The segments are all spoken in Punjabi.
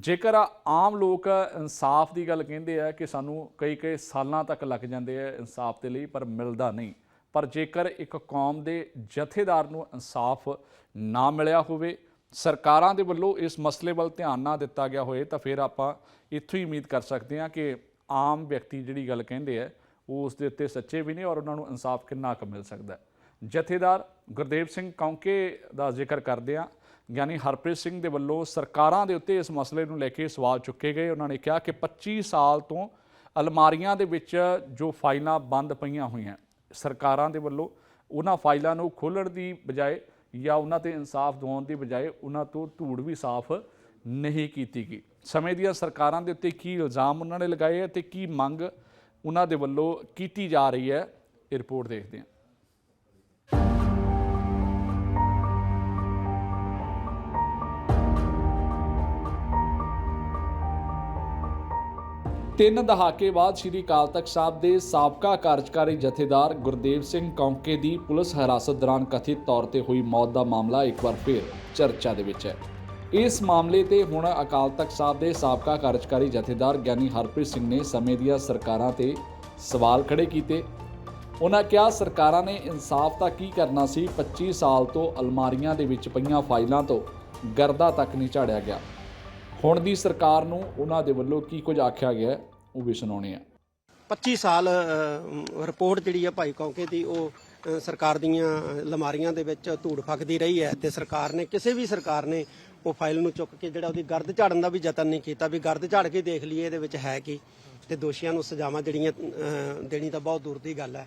ਜੇਕਰ ਆਮ ਲੋਕ ਇਨਸਾਫ ਦੀ ਗੱਲ ਕਹਿੰਦੇ ਆ ਕਿ ਸਾਨੂੰ ਕਈ ਕਈ ਸਾਲਾਂ ਤੱਕ ਲੱਗ ਜਾਂਦੇ ਆ ਇਨਸਾਫ ਦੇ ਲਈ, ਪਰ ਮਿਲਦਾ ਨਹੀਂ। ਪਰ ਜੇਕਰ ਇੱਕ ਕੌਮ ਦੇ ਜਥੇਦਾਰ ਨੂੰ ਇਨਸਾਫ ਨਾ ਮਿਲਿਆ ਹੋਵੇ, ਸਰਕਾਰਾਂ ਦੇ ਵੱਲੋਂ ਇਸ ਮਸਲੇ ਵੱਲ ਧਿਆਨ ਨਾ ਦਿੱਤਾ ਗਿਆ ਹੋਏ, ਤਾਂ ਫਿਰ ਆਪਾਂ ਇੱਥੋਂ ਹੀ ਉਮੀਦ ਕਰ ਸਕਦੇ ਹਾਂ ਕਿ ਆਮ ਵਿਅਕਤੀ ਜਿਹੜੀ ਗੱਲ ਕਹਿੰਦੇ ਆ, ਉਹ ਉਸ ਦੇ ਉੱਤੇ ਸੱਚੇ ਵੀ ਨੇ ਔਰ ਉਹਨਾਂ ਨੂੰ ਇਨਸਾਫ ਕਿੰਨਾ ਕੁ ਮਿਲ ਸਕਦਾ ਜਥੇਦਾਰ ਗੁਰਦੇਵ ਸਿੰਘ ਕੌਂਕੇ ਦਾ ਜ਼ਿਕਰ ਕਰਦੇ ਆ ਯਾਨੀ ਹਰਪ੍ਰੀਤ ਸਿੰਘ ਦੇ ਵੱਲੋਂ ਸਰਕਾਰਾਂ ਦੇ ਉੱਤੇ ਇਸ ਮਸਲੇ ਨੂੰ ਲੈ ਕੇ ਸਵਾਲ ਚੁੱਕੇ ਗਏ। ਉਹਨਾਂ ਨੇ ਕਿਹਾ ਕਿ 25 ਸਾਲ ਤੋਂ ਅਲਮਾਰੀਆਂ ਦੇ ਵਿੱਚ ਜੋ ਫਾਈਲਾਂ ਬੰਦ ਪਈਆਂ ਹੋਈਆਂ, ਸਰਕਾਰਾਂ ਦੇ ਵੱਲੋਂ ਉਹਨਾਂ ਫਾਈਲਾਂ ਨੂੰ ਖੋਲ੍ਹਣ ਦੀ ਬਜਾਏ ਜਾਂ ਉਹਨਾਂ ਤੇ ਇਨਸਾਫ ਦਿਵਾਉਣ ਦੀ ਬਜਾਏ ਉਹਨਾਂ ਤੋਂ ਧੂੜ ਵੀ ਸਾਫ਼ ਨਹੀਂ ਕੀਤੀ ਗਈ। ਸਮੇਂ ਦੀਆਂ ਸਰਕਾਰਾਂ ਦੇ ਉੱਤੇ ਕੀ ਇਲਜ਼ਾਮ ਉਹਨਾਂ ਨੇ ਲਗਾਏ ਹੈ ਤੇ ਕੀ ਮੰਗ ਉਹਨਾਂ ਦੇ ਵੱਲੋਂ ਕੀਤੀ ਜਾ ਰਹੀ ਹੈ, ਇਹ ਰਿਪੋਰਟ ਦੇਖਦੇ ਹਾਂ। ਤਿੰਨ ਦਹਾਕੇ ਬਾਅਦ ਸ੍ਰੀ ਅਕਾਲ ਤਖਤ ਸਾਹਿਬ ਦੇ ਸਾਬਕਾ ਕਾਰਜਕਾਰੀ ਜਥੇਦਾਰ ਗੁਰਦੇਵ ਸਿੰਘ ਕੌਂਕੇ ਦੀ ਪੁਲਿਸ ਹਿਰਾਸਤ ਦੌਰਾਨ ਕਥਿਤ ਤੌਰ ਤੇ ਹੋਈ ਮੌਤ ਦਾ ਮਾਮਲਾ ਇੱਕ ਵਾਰ ਫਿਰ ਚਰਚਾ ਦੇ ਵਿੱਚ ਹੈ। ਇਸ ਮਾਮਲੇ ਤੇ ਹੁਣ ਅਕਾਲ ਤਖਤ ਸਾਹਿਬ ਦੇ ਸਾਬਕਾ ਕਾਰਜਕਾਰੀ ਜਥੇਦਾਰ ਗਿਆਨੀ ਹਰਪ੍ਰੀਤ ਸਿੰਘ ਨੇ ਸਮੇਂ ਦੀਆਂ ਸਰਕਾਰਾਂ ਤੇ ਸਵਾਲ ਖੜੇ ਕੀਤੇ। ਉਹਨਾਂ ਕਿਹਾ, ਸਰਕਾਰਾਂ ਨੇ ਇਨਸਾਫ ਤਾਂ ਕੀ ਕਰਨਾ ਸੀ? 25 ਸਾਲ ਤੋਂ ਅਲਮਾਰੀਆਂ ਦੇ ਵਿੱਚ ਪਈਆਂ ਫਾਈਲਾਂ ਤੋਂ ਗਰਦਾ ਤੱਕ ਨਹੀਂ ਝਾੜਿਆ ਗਿਆ। ਹੁਣ ਦੀ ਸਰਕਾਰ ਨੂੰ ਉਹਨਾਂ ਦੇ ਵੱਲੋਂ ਕੀ ਕੁਝ ਆਖਿਆ ਗਿਆ ਉਹ ਵੀ ਸੁਣਾਉਣੇ ਆ। 25 ਸਾਲ ਰਿਪੋਰਟ ਜਿਹੜੀ ਆ ਭਾਈ ਕੌਂਕੇ ਦੀ, ਉਹ ਸਰਕਾਰ ਦੀਆਂ ਲਮਾਰੀਆਂ ਦੇ ਵਿੱਚ ਧੂੜ ਫੱਕਦੀ ਰਹੀ ਹੈ ਤੇ ਸਰਕਾਰ ਨੇ, ਕਿਸੇ ਵੀ ਸਰਕਾਰ ਨੇ ਉਹ ਫਾਈਲ ਨੂੰ ਚੁੱਕ ਕੇ ਜਿਹੜਾ ਉਹਦੀ ਗਰਦ ਝਾੜਨ ਦਾ ਵੀ ਯਤਨ ਨਹੀਂ ਕੀਤਾ ਵੀ ਗਰਦ ਝਾੜ ਕੇ ਦੇਖ ਲਈਏ ਇਹਦੇ ਵਿੱਚ ਹੈ ਕੀ ਤੇ ਦੋਸ਼ੀਆਂ ਨੂੰ ਸਜ਼ਾਵਾਂ ਜਿਹੜੀਆਂ ਦੇਣੀ ਤਾਂ ਬਹੁਤ ਦੂਰ ਦੀ ਗੱਲ ਹੈ।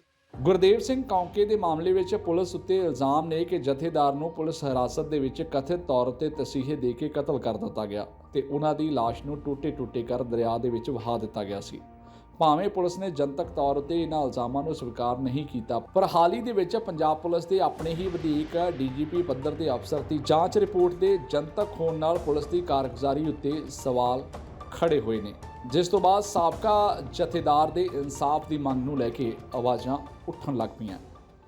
ਗੁਰਦੇਵ ਸਿੰਘ ਕੌਂਕੇ ਦੇ ਮਾਮਲੇ ਵਿੱਚ ਪੁਲਿਸ ਉੱਤੇ ਇਲਜ਼ਾਮ ਨੇ ਕਿ ਜਥੇਦਾਰ ਨੂੰ ਪੁਲਿਸ ਹਿਰਾਸਤ ਦੇ ਵਿੱਚ ਕਥਿਤ ਤੌਰ 'ਤੇ ਤਸੀਹੇ ਦੇ ਕੇ ਕਤਲ ਕਰ ਦਿੱਤਾ ਗਿਆ ਤੇ ਉਹਨਾਂ ਦੀ ਲਾਸ਼ ਨੂੰ ਟੁੱਟੇ-ਟੁੱਟੇ ਕਰ ਦਰਿਆ ਦੇ ਵਿੱਚ ਵਹਾ ਦਿੱਤਾ ਗਿਆ ਸੀ। ਭਾਵੇਂ ਪੁਲਿਸ ਨੇ ਜਨਤਕ ਤੌਰ 'ਤੇ ਇਹਨਾਂ ਇਲਜ਼ਾਮਾਂ ਨੂੰ ਸਵੀਕਾਰ ਨਹੀਂ ਕੀਤਾ, ਪਰ ਹਾਲ ਹੀ ਦੇ ਵਿੱਚ ਪੰਜਾਬ ਪੁਲਿਸ ਦੇ ਆਪਣੇ ਹੀ ਵਧੇਕ ਡੀਜੀਪੀ ਪੱਧਰ ਦੇ ਅਫਸਰ ਦੀ ਜਾਂਚ ਰਿਪੋਰਟ ਦੇ ਜਨਤਕ ਹੋਣ ਨਾਲ ਪੁਲਿਸ ਦੀ ਕਾਰਗੁਜ਼ਾਰੀ ਉੱਤੇ ਸਵਾਲ ਖੜੇ ਹੋਏ ਨੇ। ਜਿਸ ਤੋਂ ਬਾਅਦ ਸਾਬਕਾ ਜਥੇਦਾਰ ਦੇ ਇਨਸਾਫ ਦੀ ਮੰਗ ਨੂੰ ਲੈ ਕੇ ਆਵਾਜ਼ਾਂ ਉੱਠਣ ਲੱਗ ਪਈਆਂ।